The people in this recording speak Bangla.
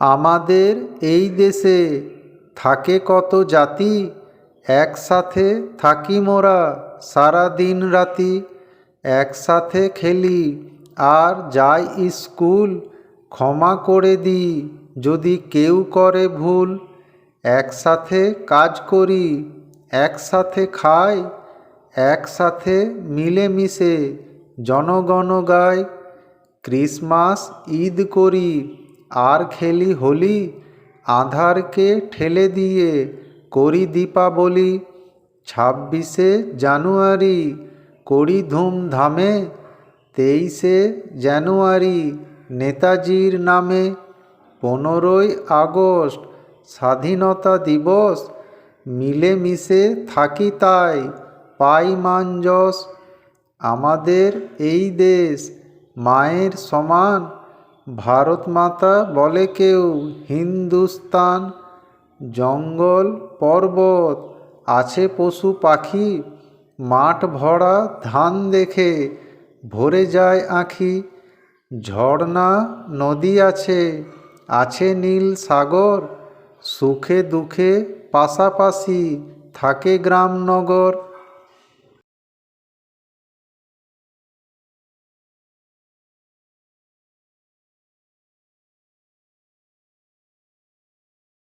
আমাদের এই দেশে থাকে কত জাতি? একসাথে থাকি মোরা সারা দিন রাতি। একসাথে খেলি আর যাই স্কুল, ক্ষমা করে দিই যদি কেউ করে ভুল। একসাথে কাজ করি, একসাথে খাই, একসাথে মিলেমিশে জনগণ গায় ক্রিসমাস, ঈদ করি আর খেলি হোলি, আঁধারকে ঠেলে দিয়ে করি দীপাবলি। ছাব্বিশে জানুয়ারি করি ধুমধামে, তেইশে জানুয়ারি নেতাজির নামে। পনেরোই আগস্ট স্বাধীনতা দিবস, মিলেমিশে থাকি তাই পাই যশ আমাদের এই দেশ মায়ের সমান। ভারত মাতা বলে কেউ, হিন্দুস্তান, জঙ্গল, পর্বত, আছে পশু পাখি, মাঠ ভরা ধান দেখে ভরে যায় আঁখি, ঝর্ণা নদী আছে আছে নীল সাগর, সুখে দুঃখে পাশাপাশি থাকে গ্রাম নগর